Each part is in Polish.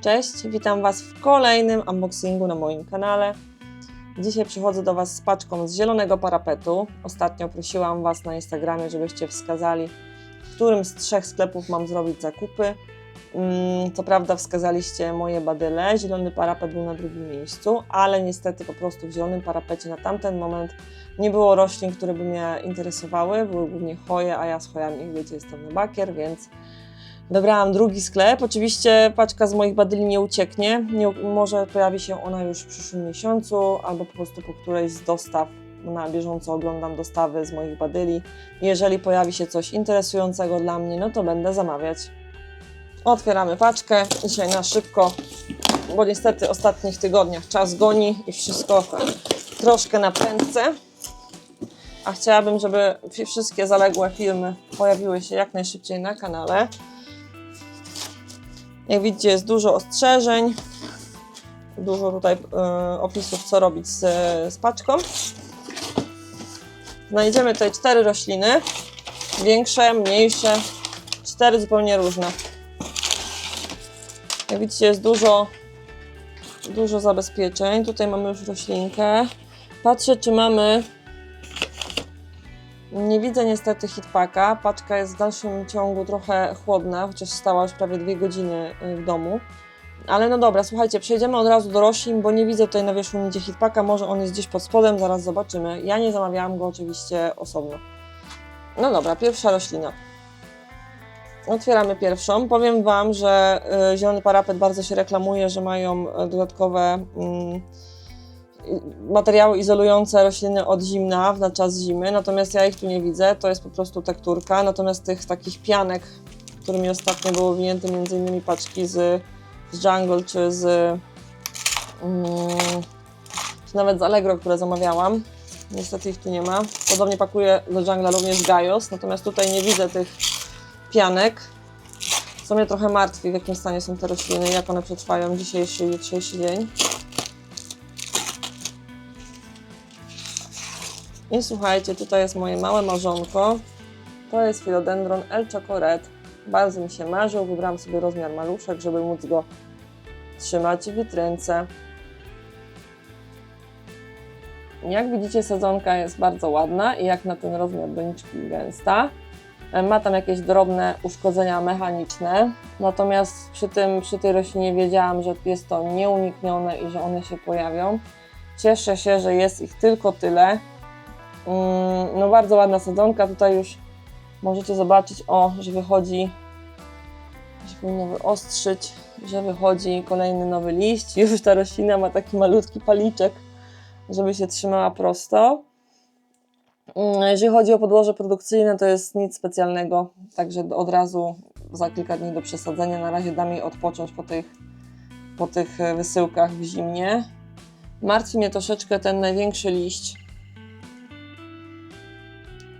Cześć, witam Was w kolejnym unboxingu na moim kanale. Dzisiaj przychodzę do Was z paczką z zielonego parapetu. Ostatnio prosiłam Was na Instagramie, żebyście wskazali, w którym z trzech sklepów mam zrobić zakupy. Mm, Co prawda wskazaliście moje badyle, zielony parapet był na drugim miejscu, ale niestety po prostu w zielonym parapecie na tamten moment nie było roślin, które by mnie interesowały, były głównie choje, a ja z chojami, jak wiecie, jestem na bakier, więc Wybrałam drugi sklep. Oczywiście paczka z moich badyli nie ucieknie. Nie, może pojawi się ona już w przyszłym miesiącu, albo po prostu po którejś z dostaw. Na bieżąco oglądam dostawy z moich badyli. Jeżeli pojawi się coś interesującego dla mnie, no to będę zamawiać. Otwieramy paczkę. Dzisiaj na szybko, bo niestety w ostatnich tygodniach czas goni i wszystko troszkę na prędce. A chciałabym, żeby wszystkie zaległe filmy pojawiły się jak najszybciej na kanale. Jak widzicie, jest dużo ostrzeżeń, dużo tutaj e, opisów, co robić z, z paczką. Znajdziemy tutaj cztery rośliny, większe, mniejsze, cztery zupełnie różne. Jak widzicie, jest dużo, dużo zabezpieczeń. Tutaj mamy już roślinkę. Patrzę, czy mamy nie widzę niestety hitpaka. Paczka jest w dalszym ciągu trochę chłodna, chociaż stała już prawie dwie godziny y, w domu. Ale no dobra, słuchajcie, przejdziemy od razu do roślin, bo nie widzę tutaj na wierzchu nigdzie hitpaka. Może on jest gdzieś pod spodem, zaraz zobaczymy. Ja nie zamawiałam go oczywiście osobno. No dobra, pierwsza roślina. Otwieramy pierwszą. Powiem Wam, że y, zielony parapet bardzo się reklamuje, że mają y, dodatkowe. Materiały izolujące rośliny od zimna na czas zimy, natomiast ja ich tu nie widzę, to jest po prostu tekturka, natomiast tych takich pianek, którymi ostatnio było winięte innymi paczki z, z Jungle czy z mm, czy nawet z Allegro, które zamawiałam, niestety ich tu nie ma. Podobnie pakuję do Jungle również Gaios, natomiast tutaj nie widzę tych pianek, co mnie trochę martwi, w jakim stanie są te rośliny, jak one przetrwają dzisiejszy jutrzejszy dzień. I słuchajcie, tutaj jest moje małe marzonko. To jest Philodendron El Chocoret. Bardzo mi się marzył. Wybrałam sobie rozmiar maluszek, żeby móc go trzymać w witrynce. Jak widzicie, sadzonka jest bardzo ładna i jak na ten rozmiar doniczki gęsta. Ma tam jakieś drobne uszkodzenia mechaniczne, natomiast przy, tym, przy tej roślinie wiedziałam, że jest to nieuniknione i że one się pojawią. Cieszę się, że jest ich tylko tyle. Mm, No bardzo ładna sadzonka, tutaj już możecie zobaczyć, o, że wychodzi, że powinno wyostrzyć, że wychodzi kolejny nowy liść. Już ta roślina ma taki malutki paliczek, żeby się trzymała prosto. Mm, Jeżeli chodzi o podłoże produkcyjne, to jest nic specjalnego, także od razu za kilka dni do przesadzenia. Na razie dam jej odpocząć po tych, po tych e, wysyłkach w zimnie. Martwi mnie troszeczkę ten największy liść,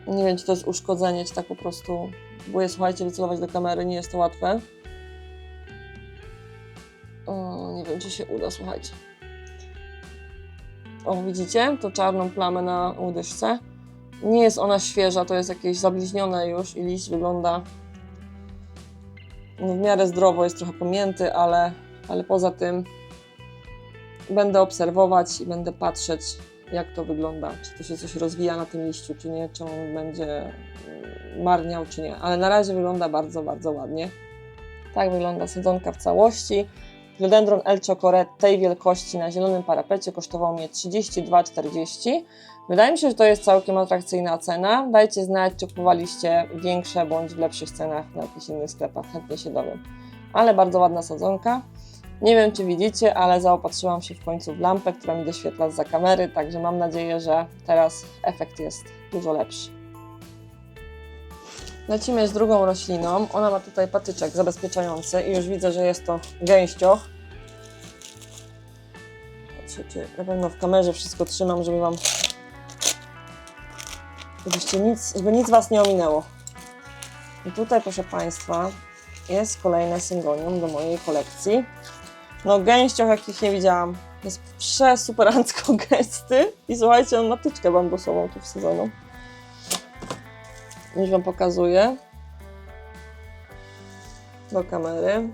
nie wiem, czy to jest uszkodzenie, czy tak po prostu. Próbuję, słuchajcie, wycelować do kamery, nie jest to łatwe. O, nie wiem, czy się uda, słuchajcie. O, widzicie? To czarną plamę na łodyżce. Nie jest ona świeża, to jest jakieś zabliźnione już i liść wygląda no, w miarę zdrowo, jest trochę pomięty, ale, ale poza tym będę obserwować i będę patrzeć, jak to wygląda, czy to się coś rozwija na tym liściu, czy nie, czy on będzie mm, marniał, czy nie. Ale na razie wygląda bardzo, bardzo ładnie. Tak wygląda sadzonka w całości. Philodendron El Chocoret tej wielkości na zielonym parapecie kosztował mnie 32,40. Wydaje mi się, że to jest całkiem atrakcyjna cena. Dajcie znać, czy kupowaliście większe bądź w lepszych cenach na jakichś innych sklepach. Chętnie się dowiem. Ale bardzo ładna sadzonka. Nie wiem, czy widzicie, ale zaopatrzyłam się w końcu w lampę, która mi doświetla za kamery, także mam nadzieję, że teraz efekt jest dużo lepszy. Lecimy z drugą rośliną. Ona ma tutaj patyczek zabezpieczający i już widzę, że jest to gęścioch. Patrzę, na pewno w kamerze wszystko trzymam, żeby Wam... Żebyście nic, żeby nic Was nie ominęło. I tutaj, proszę Państwa, jest kolejne syngonium do mojej kolekcji. No gęścioch jakich nie widziałam. Jest przesuperancko gęsty i słuchajcie, on ma tyczkę bambusową tu wsadzoną. Już Wam pokazuję. Do kamery.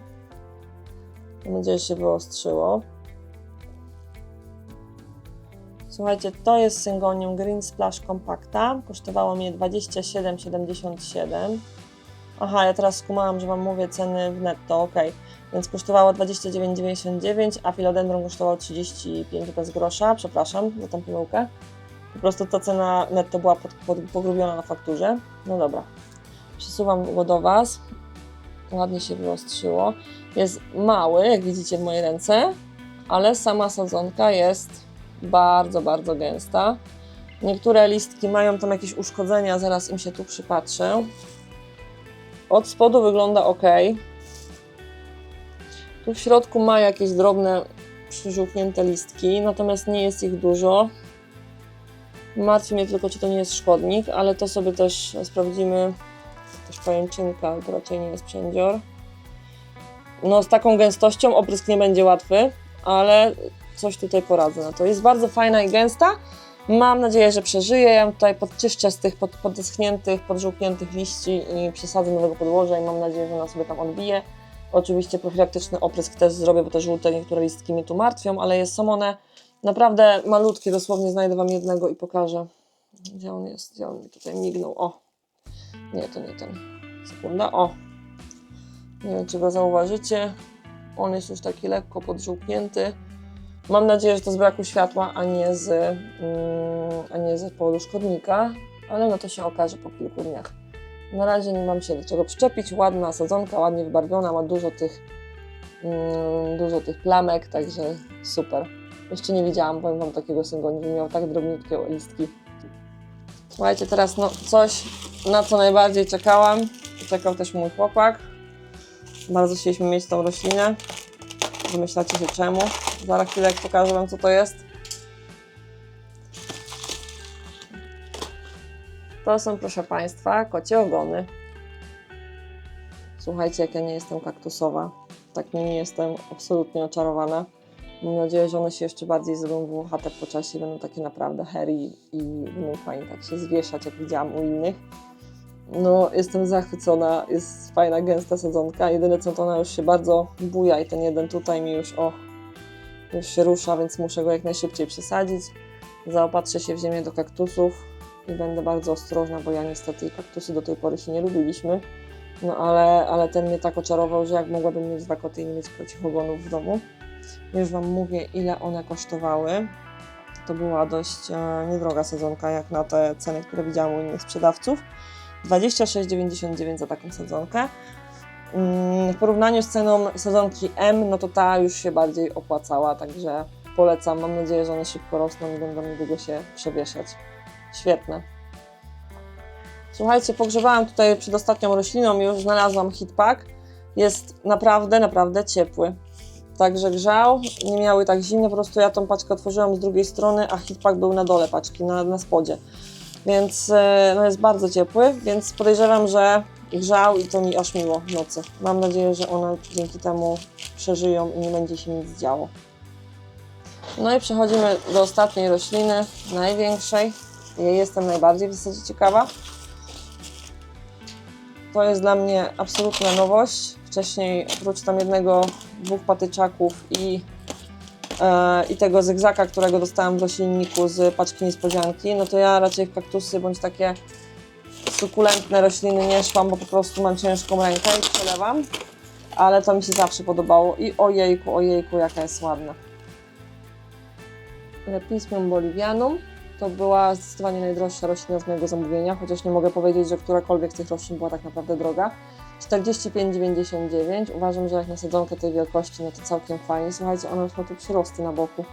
Mam nadzieję, że się wyostrzyło. Słuchajcie, to jest Syngonium Green Splash Compacta. Kosztowało mnie 27,77. Aha, ja teraz skumałam, że Wam mówię ceny w netto, ok. Więc kosztowało 29,99, a Philodendron kosztował 35 bez grosza. Przepraszam za tą pomyłkę. Po prostu ta cena netto była pod, pod, pogrubiona na fakturze. No dobra. Przesuwam go do Was. Ładnie się wyostrzyło. Jest mały, jak widzicie w mojej ręce, ale sama sadzonka jest bardzo, bardzo gęsta. Niektóre listki mają tam jakieś uszkodzenia, zaraz im się tu przypatrzę. Od spodu wygląda ok. Tu w środku ma jakieś drobne, przyżółknięte listki, natomiast nie jest ich dużo. Martwi mnie tylko, czy to nie jest szkodnik, ale to sobie też sprawdzimy. Też pajęczynka, to raczej nie jest przędzior. No z taką gęstością oprysk nie będzie łatwy, ale coś tutaj poradzę na to. Jest bardzo fajna i gęsta. Mam nadzieję, że przeżyję. Ja tutaj podczyszczę z tych pod, podeschniętych, podżółkniętych liści i przesadzę nowego podłoża i mam nadzieję, że ona sobie tam odbije. Oczywiście profilaktyczny oprysk też zrobię, bo te żółte niektóre listki mnie tu martwią, ale jest, są one naprawdę malutkie. Dosłownie znajdę Wam jednego i pokażę. Gdzie on jest? Gdzie on mi tutaj mignął? O! Nie, to nie ten. Sekunda. O! Nie wiem, czy go zauważycie. On jest już taki lekko podżółknięty. Mam nadzieję, że to z braku światła, a nie z, mm, a nie z powodu szkodnika, ale no to się okaże po kilku dniach. Na razie nie mam się do czego przyczepić. Ładna sadzonka, ładnie wybarwiona, ma dużo tych, mm, dużo tych plamek, także super. Jeszcze nie widziałam, powiem Wam, takiego syngonu, że miał tak drobniutkie listki. Słuchajcie, teraz no coś, na co najbardziej czekałam. Czekał też mój chłopak. Bardzo chcieliśmy mieć tą roślinę. Domyślacie się czemu. Zaraz chwilę pokażę Wam, co to jest. To są, proszę Państwa, kocie ogony. Słuchajcie, jak ja nie jestem kaktusowa. Tak nimi jestem absolutnie oczarowana. Mam nadzieję, że one się jeszcze bardziej zrobią włochate po czasie będą takie naprawdę hairy i będą fajnie tak się zwieszać, jak widziałam u innych. No, jestem zachwycona, jest fajna, gęsta sadzonka. Jedyne co to ona już się bardzo buja i ten jeden tutaj mi już, o, już się rusza, więc muszę go jak najszybciej przesadzić. Zaopatrzę się w ziemię do kaktusów i będę bardzo ostrożna, bo ja niestety kaktusy do tej pory się nie lubiliśmy. No ale, ale ten mnie tak oczarował, że jak mogłabym mieć dwa koty i nie mieć kocich ogonów w domu. Już Wam mówię, ile one kosztowały. To była dość e, niedroga sadzonka, jak na te ceny, które widziałam u innych sprzedawców. 26,99 za taką sadzonkę. Mm, W porównaniu z ceną sadzonki M, no to ta już się bardziej opłacała, także polecam. Mam nadzieję, że one szybko rosną i będą niedługo się przewieszać. Świetne. Słuchajcie, pogrzebałam tutaj przed ostatnią rośliną już znalazłam hitpack. Jest naprawdę, naprawdę ciepły. Także grzał, nie miały tak zimno, po prostu ja tą paczkę otworzyłam z drugiej strony, a hitpack był na dole paczki, na, na spodzie. Więc e, no jest bardzo ciepły, więc podejrzewam, że grzał i to mi aż miło w nocy. Mam nadzieję, że one dzięki temu przeżyją i nie będzie się nic działo. No i przechodzimy do ostatniej rośliny, największej. Jej jestem najbardziej w zasadzie ciekawa. To jest dla mnie absolutna nowość. Wcześniej oprócz tam jednego, dwóch patyczaków i, e, i tego zygzaka, którego dostałam w roślinniku z paczki niespodzianki, no to ja raczej w kaktusy bądź takie sukulentne rośliny nie szłam, bo po prostu mam ciężką rękę i przelewam. Ale to mi się zawsze podobało i ojejku, ojejku, jaka jest ładna. Lepismium bolivianum to była zdecydowanie najdroższa roślina z mojego zamówienia, chociaż nie mogę powiedzieć, że którakolwiek z tych roślin była tak naprawdę droga. 45,99. Uważam, że jak na sadzonkę tej wielkości, no to całkiem fajnie. Słuchajcie, ona już ma tu przyrosty na boku.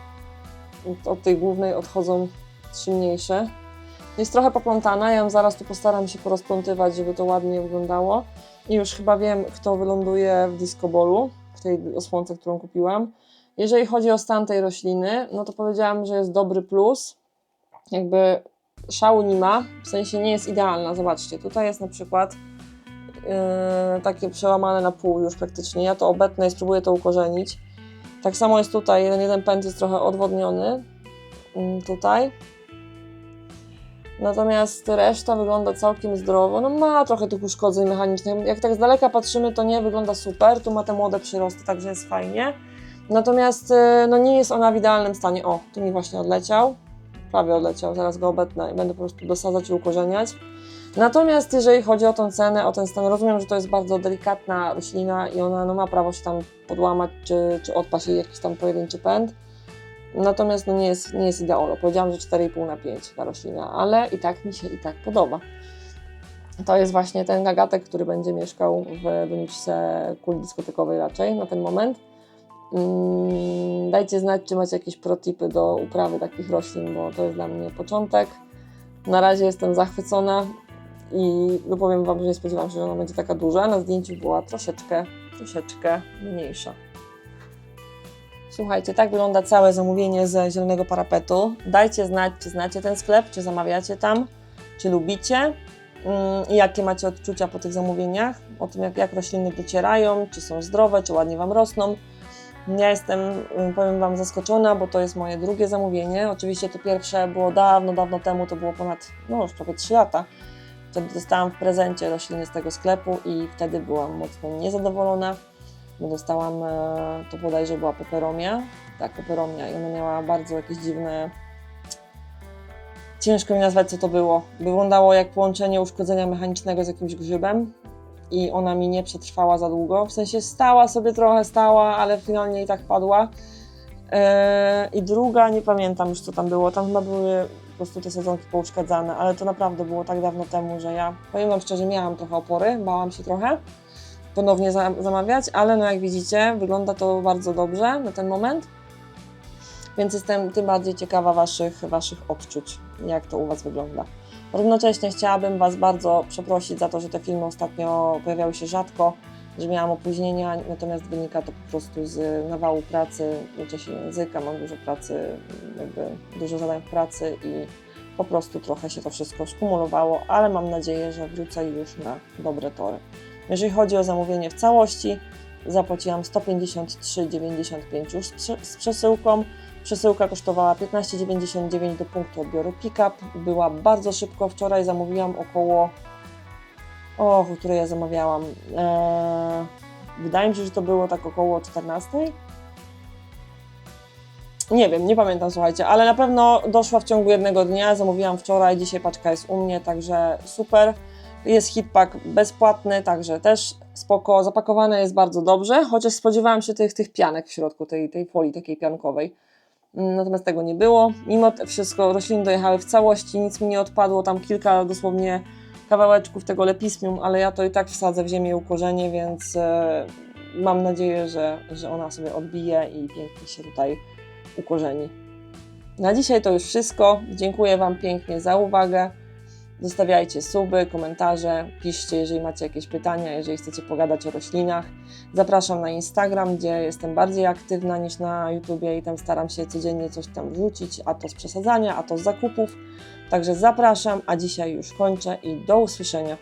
Od tej głównej odchodzą trzy mniejsze. Jest trochę poplątana, ja ją zaraz tu postaram się porozplątywać, żeby to ładnie wyglądało. I już chyba wiem, kto wyląduje w disco bolu, w tej osłonce, którą kupiłam. Jeżeli chodzi o stan tej rośliny, no to powiedziałam, że jest dobry plus. Jakby szału nie ma, w sensie nie jest idealna. Zobaczcie, tutaj jest na przykład yy, takie przełamane na pół już praktycznie. Ja to obetnę i spróbuję to ukorzenić. Tak samo jest tutaj, jeden, jeden pęd jest trochę odwodniony. Yy, tutaj. Natomiast reszta wygląda całkiem zdrowo. No ma trochę tych uszkodzeń mechanicznych. Jak tak z daleka patrzymy, to nie wygląda super. Tu ma te młode przyrosty, także jest fajnie. Natomiast e, no nie jest ona w idealnym stanie. O, tu mi właśnie odleciał. Prawie odleciał, zaraz go obetnę i będę po prostu dosadzać i ukorzeniać. Natomiast jeżeli chodzi o tą cenę, o ten stan, rozumiem, że to jest bardzo delikatna roślina i ona no, ma prawo się tam podłamać, czy, czy odpaść jej jakiś tam pojedynczy pęd. Natomiast no, nie, jest, nie jest ideolo. Powiedziałam, że 4,5 na 5 ta roślina, ale i tak mi się i tak podoba. To jest właśnie ten gagatek, który będzie mieszkał w wyniczce kuli dyskotekowej raczej na ten moment. Mm, Dajcie znać, czy macie jakieś protipy do uprawy takich roślin, bo to jest dla mnie początek. Na razie jestem zachwycona i powiem Wam, że nie spodziewałam się, że ona będzie taka duża. Na zdjęciu była troszeczkę, troszeczkę mniejsza. Słuchajcie, tak wygląda całe zamówienie ze zielonego parapetu. Dajcie znać, czy znacie ten sklep, czy zamawiacie tam, czy lubicie mm, i jakie macie odczucia po tych zamówieniach, o tym jak, jak rośliny docierają, czy są zdrowe, czy ładnie Wam rosną. Ja jestem, mm, powiem Wam, zaskoczona, bo to jest moje drugie zamówienie. Oczywiście to pierwsze było dawno, dawno temu, to było ponad, no już prawie 3 lata. Wtedy dostałam w prezencie rośliny z tego sklepu i wtedy byłam mocno niezadowolona, bo dostałam, e, to bodajże była peperomia, tak, peperomia i ona miała bardzo jakieś dziwne, ciężko mi nazwać co to było. Wyglądało jak połączenie uszkodzenia mechanicznego z jakimś grzybem i ona mi nie przetrwała za długo. W sensie stała sobie trochę, stała, ale finalnie i tak padła. Eee, I druga, nie pamiętam już co tam było, tam chyba były po prostu te sadzonki pouszkadzane, ale to naprawdę było tak dawno temu, że ja, powiem Wam szczerze, miałam trochę opory, bałam się trochę ponownie za zamawiać, ale no jak widzicie, wygląda to bardzo dobrze na ten moment. Więc jestem tym bardziej ciekawa Waszych, waszych odczuć, jak to u Was wygląda. Równocześnie chciałabym Was bardzo przeprosić za to, że te filmy ostatnio pojawiały się rzadko, że miałam opóźnienia, natomiast wynika to po prostu z nawału pracy, uczę się języka, mam dużo pracy, jakby dużo zadań w pracy i po prostu trochę się to wszystko skumulowało, ale mam nadzieję, że wrócę już na dobre tory. Jeżeli chodzi o zamówienie w całości, zapłaciłam 153,95 już z prze- z przesyłką. Przesyłka kosztowała 15,99 do punktu odbioru pick-up. Była bardzo szybko. Wczoraj zamówiłam około. O, której ja zamawiałam? Eee, wydaje mi się, że to było tak około 14. Nie wiem, nie pamiętam, słuchajcie, ale na pewno doszła w ciągu jednego dnia. Zamówiłam wczoraj, dzisiaj paczka jest u mnie, także super. Jest hitpack bezpłatny, także też spoko. Zapakowane jest bardzo dobrze, chociaż spodziewałam się tych, tych pianek w środku, tej, tej folii takiej piankowej. Natomiast tego nie było. Mimo to wszystko rośliny dojechały w całości, nic mi nie odpadło, tam kilka dosłownie kawałeczków tego lepismium, ale ja to i tak wsadzę w ziemię i ukorzenię, więc e, mam nadzieję, że, że ona sobie odbije i pięknie się tutaj ukorzeni. Na dzisiaj to już wszystko. Dziękuję Wam pięknie za uwagę. Zostawiajcie suby, komentarze, piszcie, jeżeli macie jakieś pytania, jeżeli chcecie pogadać o roślinach. Zapraszam na Instagram, gdzie jestem bardziej aktywna niż na YouTubie i tam staram się codziennie coś tam wrzucić, a to z przesadzania, a to z zakupów. Także zapraszam, a dzisiaj już kończę i do usłyszenia.